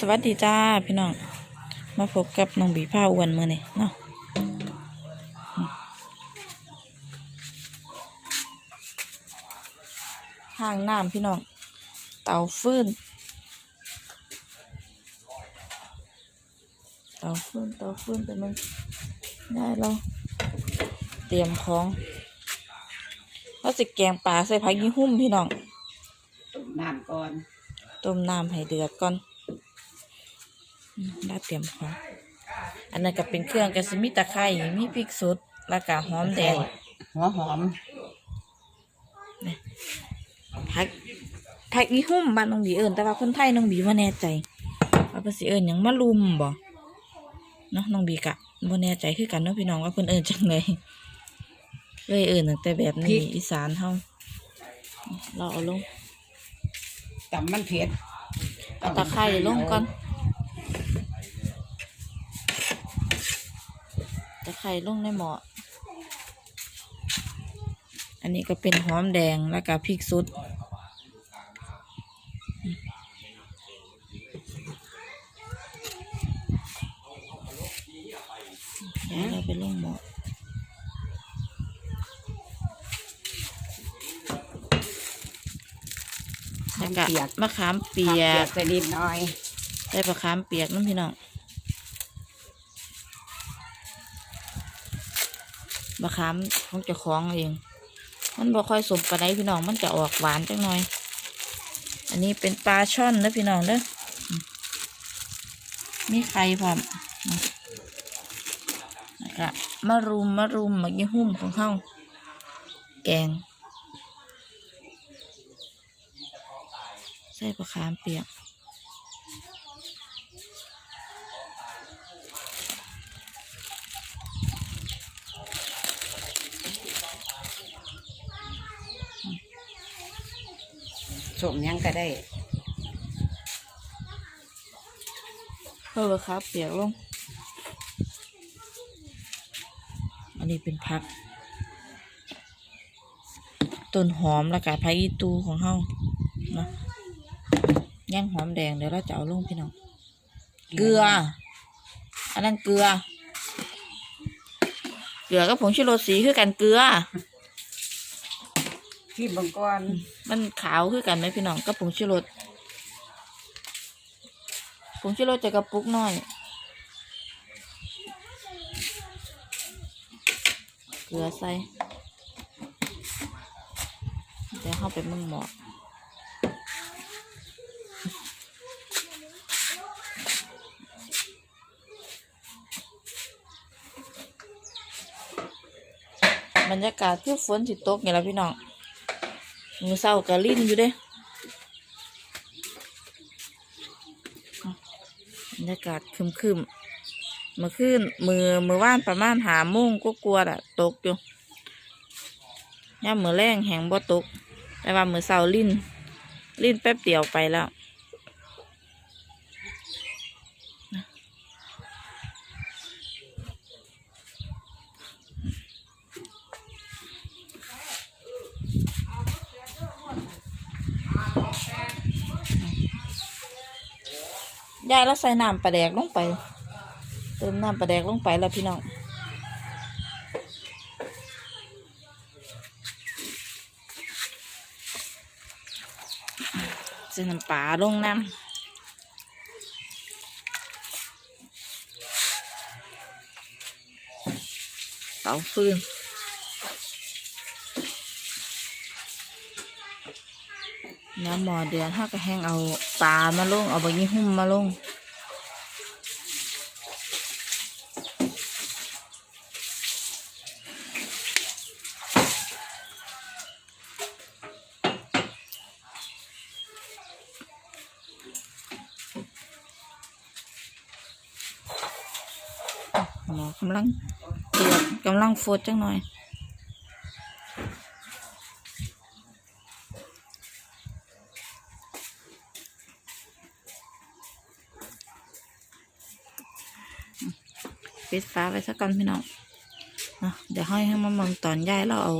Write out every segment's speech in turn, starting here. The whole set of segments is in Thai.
สวัสดีจ้าพี่น้อง มาพบกับน้องบีผ้าอ้วนมือนี่เนาะห้างน้ำพี่น้อง เตาฟืนเตาฟืนเตาฟืนเป็นมันได้แล้วเตรียมของเราจะแกงปลาใส่ผักยี่หุ้มพี่น้อง ต้มน้ำก่อน ต้มน้ำให้เดือดก่อน อืมได้เตรียมของอันนั้นก็เป็นเครื่องกระสมิตะไคร้มีพริกสดแล้วก็หอมแดงหัวหอมผักผักอีหุ่มบ้านน้องบีเอิญแต่ว่าคนไทยน้องบีว่าแน่ใจว่าเพิ่นสิเอิญหยังมะลุมบ่เนาะน้องบีกะบ่แน่ใจคือกันเนาะพี่น้องว่าเพิ่นเอิญจังไดเลยเอิญตั้งแต่แบบนี้อีสานเฮาเราเอาลงตำมันเผ็ดเอาตะไคร้ลงก่อน ตะไคร้ลงในหม้ออันนี้ก็เป็นหอมแดงแล้วก็พริกสดเดี๋ยวเราไปลงหม้อแล้วก็เปียกมะขามเปีเปียยกกใส่นิดหน่อย ใส่มะขามเปียกน้ำพี่น้อง มะขามของเจ้าของเอง มันบ่ค่อยสมปานใดพี่น้องมันจะออกหวานจังหน่อย อันนี้เป็นปลาช่อนนะพี่น้องเด้อมีไข่พร้อมอืมแล้วก็มะรุมมะรุมมะยี่หุ่มของเขาแกง ใส่มะขามเปียก สมยังก็ได้เพิ่มครับเปียกลง อันนี้เป็นพักต้นหอมแล้วก็ผักอีตูของเฮาเนาะย่างหอมแดงเดี๋ยวเราจะเอาลงพี่น้อง เกลือ อันนั้นเกลือ เกลือกับผงชูรสสีคือกันเกลือ ที่บางก่อนมันขาวคือกันไหมพี่น้องกับผงชูรสผงชูรสจะกระปุกน้อย เกลือใส่เดี๋ยวเข้าไปมึงหมอบบรรยากาศคือฝนสิตกไงล่ะพี่น้อง มือเศร้ากะลิ้นอยู่เด้บรรยากาศคึมคึมมือขึ้นมือมือว่านประมาณหาโมงก็กลัวอะตกอยู่ย่ามมือแรงแหงบ่ตก แต่ว่ามือเศร้าลิ้น ลิ้นแป๊บเดียวไปแล้ว ยายแล้วใส่น้ำปลาแดกลงไป เติมน้ำปลาแดกลงไปแล้วพี่น้องใส่น้ำปลาลงน้ำเตาฟืน น้ำหมอเดือนถ้าก็แห้งเอาปลามาลง เอาใบยี่หุ้มมาลงหมอกำลังเดือดกำลังฟดจังหน่อย ปิดฟ้าไว้สักก่อนพี่น้องเนาะเดี๋ยวให้ให้มาเมืองตอนย้ายเราเอา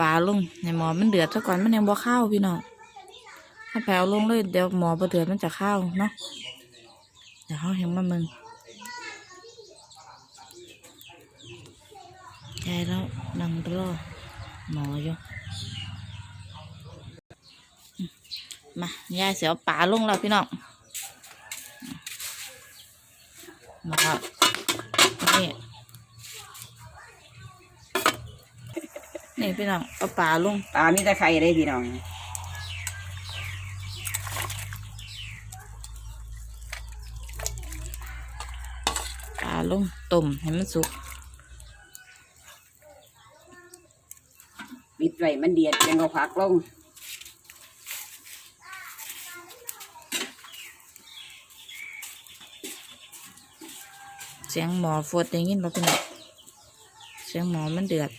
ปลาลงในหมอมันเดือดซะก่อนมันยังบ่ข้าวพี่น้องถ้าไปเอาลงเลยเดี๋ยวหมอบ่เดือดมันจะข้าวเนาะเดี๋ยวเขาเห็นมามึงยายแล้วนั่งรอหมออยู่มายายเสียวป่าลงแล้วพี่น้องมาครับนี่นี่ พี่น้องเอาป่าลงปลามีแต่ไข่ได้พี่น้องปลาลงต้มให้มันสุกปิดไว้มันเดียดยังเอาผักลงเสียงหมอฟดได้ยินป่ะพี่น้องเสียงหมอมันเดือด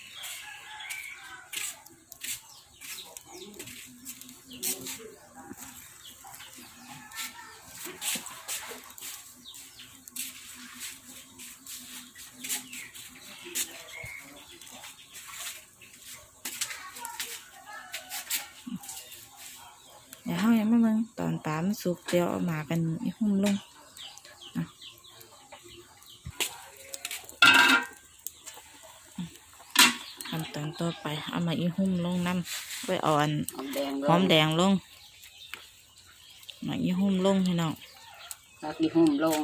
เดี๋ยวเขายังไม่มึงตอนปลามัน สุกเดี๋ยวเอาหมากันอีหุ่มลงนะขั้นตอนต่อไปเอามาอีหุ่มลงน้ำไปอ่อนหอมแดงลงหอมแดงลงมาอีหุ่มลงพี่น้องผักดีหุ่มลง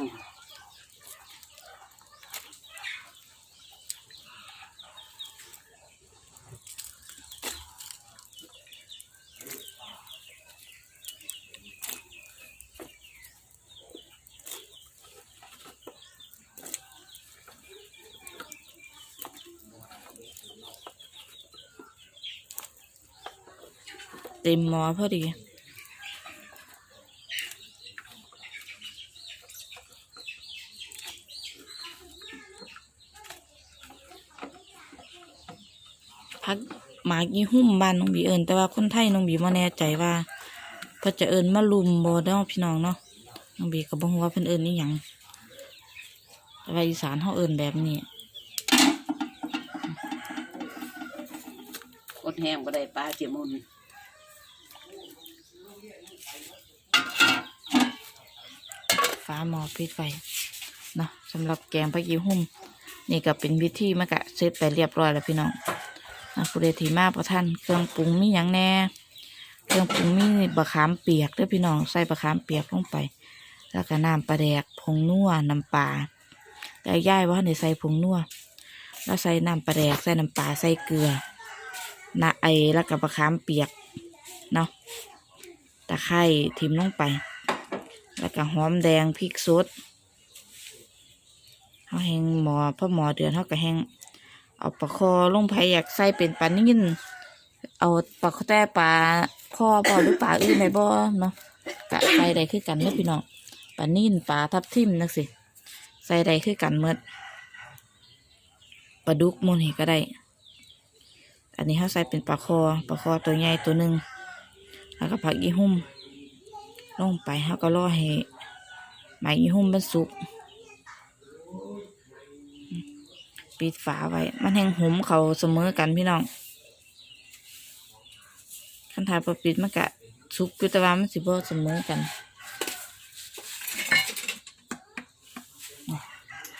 เต็มหม้อพอดี พักหมากยี่หุ่มบ้านน้องบีเอิญแต่ว่าคนไทยน้องบีม่แน่ใจว่าพิ่นจะเอิญมาลุมบ่เนาพี่น้องเนาะน้องบีก็บ่ฮู้ว่าเพิ่นเอิญนี่ยังแต่ว่าอีสานเฮาเอิญแบบนี้กดแห้งบ่ได้ปลาเจียมุน ฟ้าหมอปิดไฟเนาะสำหรับแกงผักยิ้วหุ่มนี่ก็เป็นวิธีมากะเสร็จไปเรียบร้อยแล้วพี่น้องนะผู้ใดที่มาประท่านเครื่องปรุงมีอย่างแน่ เครื่องปรุงมีบะขามเปียกด้อพี่น้องใส่บะขามเปียกลงไป แล้วก็น้ำปลาแดกผงนัวน้ำปลาแต่ย่ายว่าในได้ใส่ผงนัวแล้วใส่น้ำปลาแดกใส่น้ำปลาใส่เกลือนะไอแล้วก็บะขามเปียกเนาะตะไคร้ทิมลงไป แล้วก็หอมแดงพริกสดเขาแห้งหมอพอหมอเดือนเขาก็แห้งเอาปลาคอลงไปอยากใส่เป็นปลานิ่นเอาปลาแต่ปลาคอบ่หรือปลาอื่นในบ่เนาะกะใส่ได้คือกันเนาะพี่น้องปลานิ่นปลาทับทิมนักสิใส่ได้คือกันเมดปลาดุกมูนี่ก็ได้ อันนี้เขาใส่เป็นปลาคอปลาคอตัวใหญ่ตัวหนึ่งแล้วก็ผักอีหุ่ม ลงไปเขาก็รอให้ไหมอีหุ่มมันสุก ปิดฝาไว้ มันแห้งหมเขาเสมอกันพี่น้องคันถ่ายปิดมันกะสุกอยู่แต่ว่ามันสิบ่เสมอกัน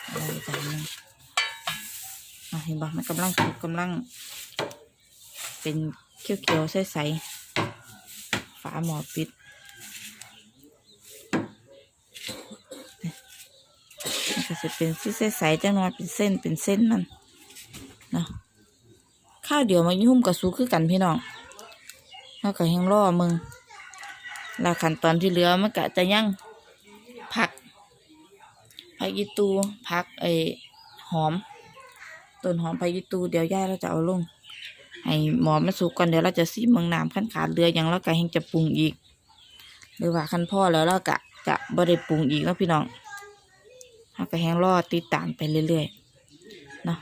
เอาอีกจานนึงเห็นบ่มันกำลังสุกกำลัง เป็นเขียวๆใสๆฝาหมอปิด มัน ก็จะเป็นสีใสๆจังหน่อยเป็นเส้นเป็นเส้นนั่นเนาะข้าวเดี๋ยวมายุ่มกับสูคือกันพี่น้องแล้วก็แห้งล่อมึงแล้วขั้นตอนที่เหลือมันก็จะยังผักผักยีตูผักไอหอมต้นหอมผักยีตูเดี๋ยวย่าเราจะเอาลงให้หมอมันสุกก่อนเดี๋ยวเราจะซีเมืองน้ำขั้นขาดเรือหยังแล้วก็แห้งจะปรุงอีก หรือว่าขั้นพ่อแล้วเราก็จะบ่ได้ปรุงอีกแล้วพี่น้อง เราก็แห้งรอติดตามไปเรื่อยๆเนาะ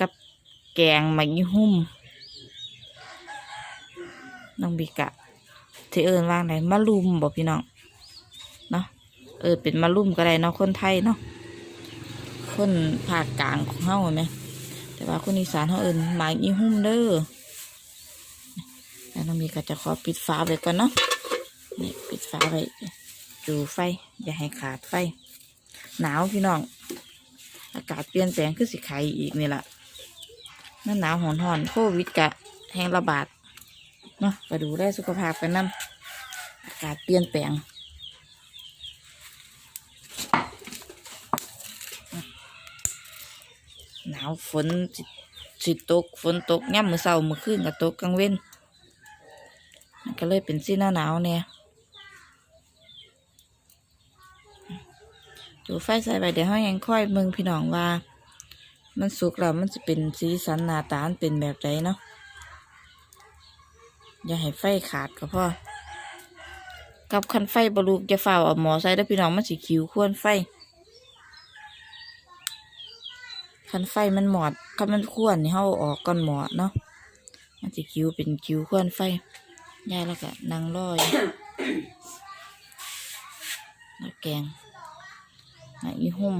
กับแกงมกยี่หุ่มน้องบิกะที่เอิญว่างไหนมะลุมบอกพี่น้องเนาะเออเป็นมะลุมก็ได้เนาะคนไทยเนาะคนภาคกลางของเฮาไหมแต่ว่าคนอีสานเขาเอิญหมากยี่หุ่มเด้อแล้วน้องบิกะจะขอปิดฝาไว้ก่อนเนาะนี่ปิดฝาไว้จูไฟ อย่าให้ขาดไฟ หนาวพี่น้อง อากาศเปลี่ยนแปลงคือสิไข่อีกนี่แหละนั่นหนาวหอนหอนโควิดกะแห้งระบาดเนาะไปดูแลสุขภาพกันนํอากาศเปลี่ยนแปลงหนาวฝนสิตกฝนตกย่ำมือเศร้ามือคืนกับตกกลางเว้นมันก็เลยเป็นสีหน้าหนาวเนี่ย จูไฟใส่ไปเดี๋ยวเขายังค่อยมึงพี่น้องว่า มันสุกแล้วมันจะเป็นสีสันหน้าตานเป็นแบบไหนเนาะอย่าให้ไฟขาดก็พอกับคันไฟบลูกจะฝ่าเอาหมอใส่แล้วพี่น้องมันสิคิวควรไฟคันไฟมันหมอดคันมันควรนี่เฮาอาออกก่อนหมอดเนาะมันสิคิวเป็นคิวควรไฟยายแล้วก็นั่งรออยู่แล้วแกง อีหุ่ม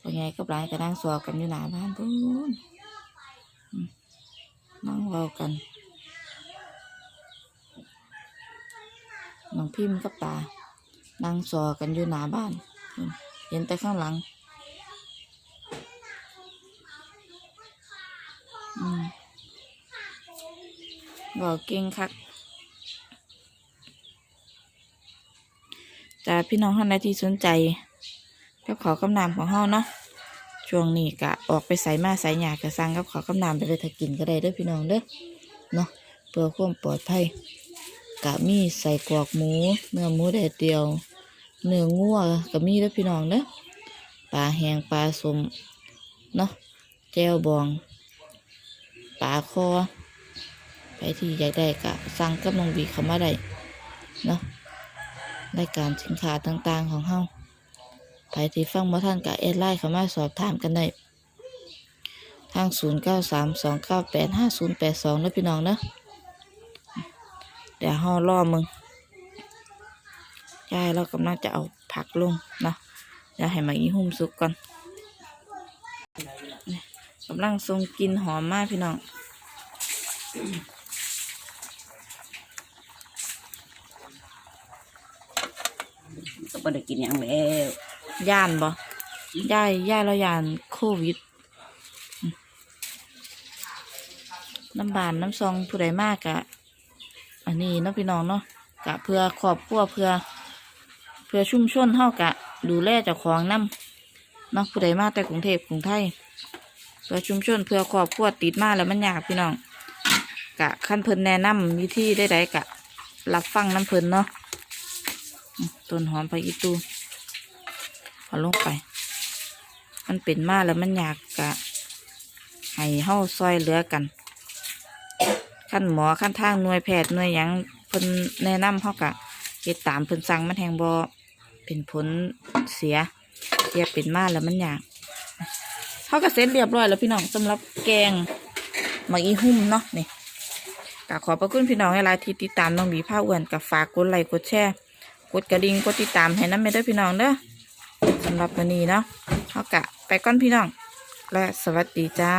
พอไงกับร้านก็นั่งสวกันอยู่หน้าบ้านพูนนั่งเว้ากันน้องพิมพ์กับตา นั่งสอกันอยู่หน้าบ้าน เห็นแต่ข้างหลังอืมบอกเก่งคัก แต่พี่น้องท่านใดที่สนใจกับขอกำนำของเฮาเนาะช่วงนี้กะออกไปใส่มาใส่หยากะสั่งกับขอกำนำไปเลยถ้ากินก็ได้เด้อพี่น้องเด้อเนาะเพื่อความปลอดภัยกะมีใส่กรอกหมู เนื้อหมูแดดเดียว เนื้องัวก็มีเด้อพี่น้องเด้อปลาแห้งปลาสมเนาะแจ่วบองปลาคอ ไปที่อยากได้ก็สั่งกับน้องบีเขามาได้เนาะ รายการสินค้าต่างๆของเฮาไปที่ฟังมาท่านก็แอดไลน์เข้ามาสอบถามกันได้ทาง 0 9 3 2 9 8 5 0 8 2นะพี่น้องเนาะเดี๋ยวเฮารอมึงยายเรากำลังจะเอาผักลงนะเดี๋ยวให้มาอีหุ่มสุกก่อนกำลังทรงกินหอมมากพี่น้อง บ่ได้กินหยังแล้วย่านบ่ย่ายยายเราย่านโควิดน้ำบานน้ำซองผู้ใดมากกะ อันนี้เนาะพี่น้องเนาะกะเพื่อครอบครัวเพื่อ เพื่อชุ่มชนเฮากะ ดูแลเจ้าของน้ำเนาะผู้ใดมากแต่กรุงเทพกรุงไทย เพื่อชุ่มชนเพื่อครอบครัวติดมาแล้วมันยากพี่น้องกะขั้นเพิ่นแนะนำวิธีได้ใดกะรับฟังน้ำเพิ่นเนาะ ต้นหอมไปอีตูเอาลงไป มันเป็นมาแล้วมันอยากกะให้เฮาซอยเหลือกัน ขั้นหมอขั้นทางหน่วยแพทย์หน่วยหยังเพิ่นแนะนำเฮากะเฮ็ดตามเพิ่นสั่งมันแหงบ่เป็นผลเสียเสียเป็นมาแล้วมันอยากเฮาก็เสร็จเรียบร้อยแล้วพี่น้องสำหรับแกงหมักอีหุ่มเนาะนี่ก็ขอบพระคุณพี่น้องหลายที่ติดตามน้องบีผ้าอ้วนกับฝากกดไลค์กดแชร์ กดกระดิ่งกดติดตามให้นำแม่เด้อพี่น้องเด้อสำหรับวันนี้เนาะเฮากะไปก่อนพี่น้อง และสวัสดีจ้า